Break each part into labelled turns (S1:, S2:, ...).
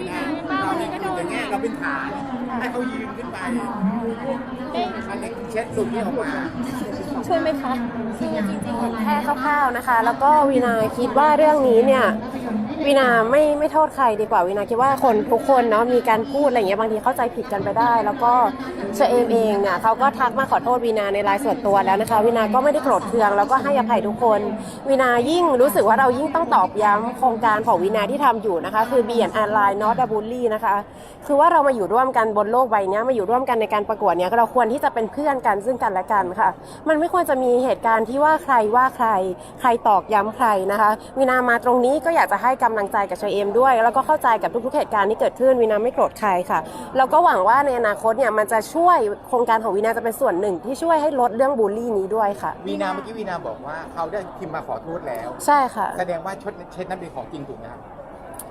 S1: วีนาเราเนี่ยคืออย่างเงี้ยเราเป็นฐานให้เขายืนขึ้นไปอันนี้เช็ดสุดที่ออกมา
S2: ช่วยไหมคะ
S3: คือจริงๆเห็นแค่คร่าวๆนะคะ แล้วก็วีนาคิดว่าเรื่องนี้เนี่ย วีนาไม่ไม่โทษใครดีกว่าวีนาคิดว่าคนทุกคนเนาะมีการพูดอะไรเงี้ยบางทีเข้าใจผิดกันไปได้ แล้วก็เชอเอมเองเนี่ยเขาก็ทักมาขอโทษวีนาในไลน์ส่วนตัวแล้วนะคะวีนาก็ไม่ได้โกรธเคืองแล้วก็ให้อภัยทุกคนวีนายิ่งรู้สึกว่าเรายิ่งต้องตอบย้ำโครงการของวีนาที่ทำอยู่นะคะ คือเบียนออนไลน์นอตดับูลลี่นะคะ คือว่าเรามาอยู่ร่วมกันบนโลกใบนี้มาอยู่ร่วมกันในการประกวดเนี้ยเราควรที่จะเป็นเพื่อนกันซึ่งกันและกันค่ะ มันไม่ควรจะมีเหตุการณ์ที่ว่าใครว่าใคร ใครตอกย้ำใครนะคะ วินามาตรงนี้ก็อยากจะให้กำลังใจกับเชอเอมด้วย แล้วก็เข้าใจกับทุกๆเหตุการณ์ที่เกิดขึ้นวินาไม่โกรธใครค่ะ แล้วก็หวังว่าในอนาคตเนี่ยมันจะช่วยโครงการของวินาจะเป็นส่วนหนึ่ง ที่ช่วยให้ลดเรื่องบูลลี่นี้ด้วยค่ะ
S1: วีนาเมื่อกี้วีนาบอกว่าเขาได้พิมพ์มาขอโทษแล้ว
S3: ใช่ค่ะ
S1: แสดงว่าชดเช็ดนั้นเป็นของจริงถูกไหมครับ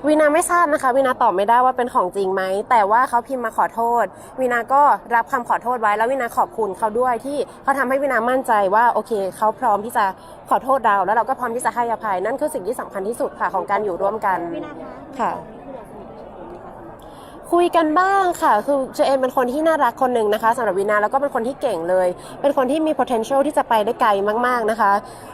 S3: วีนาไม่ทราบนะคะวีนาตอบไม่ได้ว่าเป็นของจริงไหมแต่ว่าเขาพิมพ์มาขอโทษวีนาก็รับคำขอโทษไว้แล้ววีนาขอบคุณเขาด้วยที่เขาทำให้วีนามั่นใจว่าโอเคเขาพร้อมที่จะขอโทษเรา แล้วเราก็พร้อมที่จะให้อภัยนั่นคือสิ่งที่สำคัญที่สุดค่ะของการอยู่ร่วมกัน
S2: วินาคะ
S3: ค่ะ คุยกันบ้างค่ะ คือเจเอมเป็นคนที่น่ารักคนหนึ่งนะคะสำหรับวีนาแล้วก็เป็นคนที่เก่งเลย เป็นคนที่มี potential ที่จะไปได้ไกลมากๆนะคะ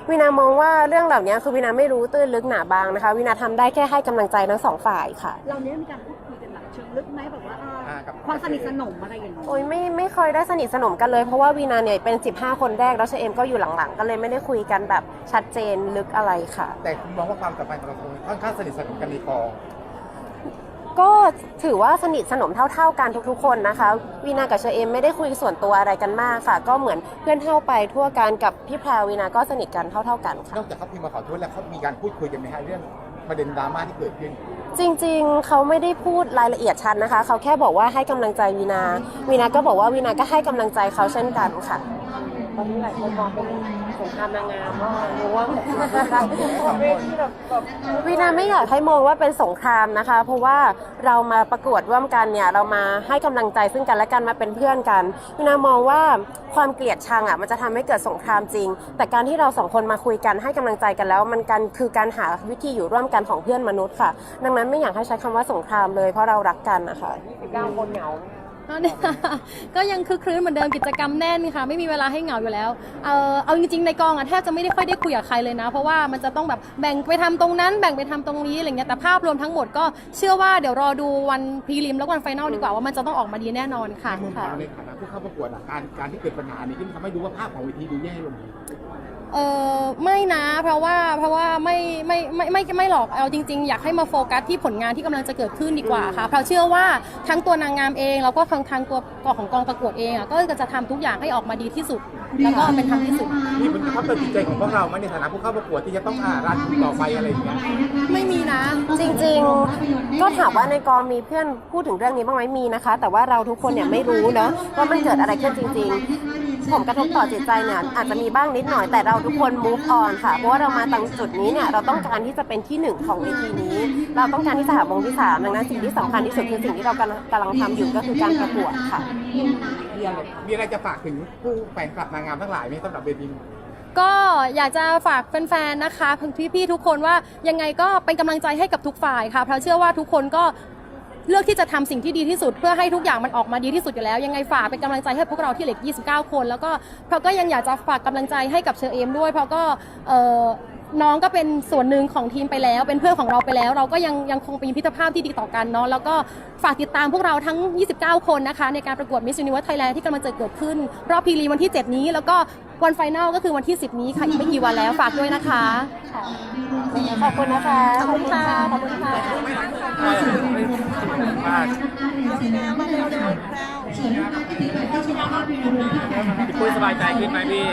S3: วีนามองว่าเรื่องเหล่านี้คือวีนาไม่รู้ตื้นลึกหนาบางนะคะวีนาทำได้แค่ให้กำลังใจทั้งสองฝ่ายค่ะ
S2: เราเนี้ยมีการพูดคุยกันแบบเชิงลึกไหมแบบว่าอ่า
S1: อ่ากับ
S2: ความสนิทสนมอะไรอย่างเงี้ย
S3: โอ้ยไม่ไม่เคยได้สนิทสนมกันเลยเพราะว่าวีนาเนี่ยเป็น 15 คนแรกแล้วเชเอมก็อยู่หลังๆ ก็เลยไม่ได้คุยกันแบบชัดเจนลึกอะไรค่ะ
S1: แต่คุณมองว่าความสัมพันธ์ของเราค่อนข้างสนิทสนมกันในกอง
S3: ก็ถือว่าสนิทสนมเท่า ๆกันทุกๆ คนนะคะ วีนากับเชเอมไม่ได้คุยส่วนตัวอะไรกันมากค่ะ ก็เหมือนเพื่อนเท่าไปทั่วกันกับพี่แพรวีนาก็สนิทกันเท่า ๆกันค่ะ
S1: นอกจากเขาพิมพ์มาขอโทษแล้วเขามีการพูดคุยกันไหมฮะเรื่องประเด็นดราม่าที่เกิดขึ้น
S3: จริงๆ เขาไม่ได้พูดรายละเอียดชัดนะคะ เขาแค่บอกว่าให้กำลังใจวีนา วีนาก็บอกว่าวีนาก็ให้กำลังใจเขาเช่นกันค่ะ ตอนนี้หลายคนมองเป็นสงครามนางงามว่ารู้ว่าวีนาไม่อยากให้มองว่าเป็นสงครามนะคะ เพราะว่าเรามาประกวดร่วมกันเนี่ยเรามาให้กำลังใจซึ่งกันและกันมาเป็นเพื่อนกันวีนามองว่าความเกลียดชังอะมันจะทำให้เกิดสงครามจริง แต่การที่เราสองคนมาคุยกันให้กำลังใจกันแล้ว มันกันคือการหาวิธีอยู่ร่วมกันของเพื่อนมนุษย์ค่ะ ดังนั้นไม่อยากให้ใช้คำว่าสงครามเลยเพราะเรารักกันนะคะ 19 คนเหงาา
S4: เนี่ยก็ยังคือคลื้นเหมือนเดิมกิจกรรมแน่นค่ะ ไม่มีเวลาให้เหงาอยู่แล้วเออเอาจริงๆในกองอะแทบจะไม่ได้ค่อยได้คุยกับใครเลยนะ เพราะว่ามันจะต้องแบบแบ่งไปทำตรงนั้น แบ่งไปทำตรงนี้อะไรเงี้ยแต่ภาพรวมทั้งหมดก็เชื่อว่าเดี๋ยวรอดูวันพรีลิมแล้ววันไฟนอลดีกว่าว่ามันจะต้องออกมาดีแน่นอนค่ะ
S1: ในมุมของเราในฐานะผู้เข้าประกวดอะการการที่เกิดปัญหานี้ขึ้นทำให้ดูว่าภาพของเวทีดูแย่ลง
S4: เออไม่นะเพราะว่าเพราะว่าไม่ไม่ไม่ไม่ไม่หรอกเอาจริง ๆ อยากให้มาโฟกัสที่ผลงานที่กำลังจะเกิดขึ้นดีกว่าค่ะเพราะเชื่อว่าทั้งตัวนางงามเองแล้วก็ทางทางตัวกองของกองประกวดเองอะก็จะทำทุกอย่างให้ออกมาดีที่สุด แล้วก็เป็นธรรมที่สุด
S1: มีผลกระทบต่อจิตใจของพวกเราไหมในฐานะผู้เข้าประกวดที่จะต้องอ่ารันต่อไปอะไรอย่างเงี้ย
S4: ไม่มีนะ
S3: จริงๆ ก็ถามว่าในกองมีเพื่อนพูดถึงเรื่องนี้บ้างไหมมีนะคะ แต่ว่าเราทุกคนเนี่ยไม่รู้เนอะว่ามันเกิดอะไรขึ้นจริง ๆ ผมกระทบต่อจิตใจเนี่ยอาจจะมีบ้างนิดหน่อยแต่เราทุกคน move on ค่ะ เพราะว่าเรามาตรงจุดนี้เนี่ยเราต้องการที่จะเป็นที่หนึ่งของเวทีนี้ เราต้องการที่จะหามงที่สามดังนั้นสิ่งที่สำคัญที่สุดคือสิ่งที่เรากำลังกำลังทำอยู่ก็คือการประกวดค่ะ
S1: มีอะไรจะฝากถึงผู้แฟนคลับนางงามทั้งหลายไหมสำหรับเวที
S4: ก็อยากจะฝากแฟนๆ นะคะพี่ๆ ทุกคนว่ายังไงก็เป็นกำลังใจให้กับทุกฝ่ายค่ะ เพราะเชื่อว่าทุกคนก็ เลือกที่จะทำสิ่งที่ดีที่สุด เพื่อให้ทุกอย่างมันออกมาดีที่สุดอยู่แล้ว ยังไงฝากเป็นกำลังใจให้พวกเราที่เหลือ29 คน แล้วก็เพราะก็ยังอยากจะฝากกำลังใจให้กับเชอเอมด้วย เพราะก็เอ่อน้องก็เป็นส่วนหนึ่งของทีมไปแล้ว เป็นเพื่อนของเราไปแล้ว เราก็ยังยังคงเป็นพิธภาพที่ดีต่อกันเนาะแล้วก็ฝากติดตามพวกเราทั้ง 29 คนนะคะ ในการประกวด Miss Universe Thailand ที่กำลังจะเกิดขึ้น รอบพรีลีวันที่ 7 นี้ แล้วก็วันไฟนอลก็คือวันที่ 10 นี้ค่ะ อีกไม่กี่วันแล้วฝากด้วยนะคะ
S3: ขอบคุณนะคะ
S4: ขอบคุณค่ะ ขอบคุณค่ะ
S5: พี่ปุ้ยสบายใจขึ้นไหมพี่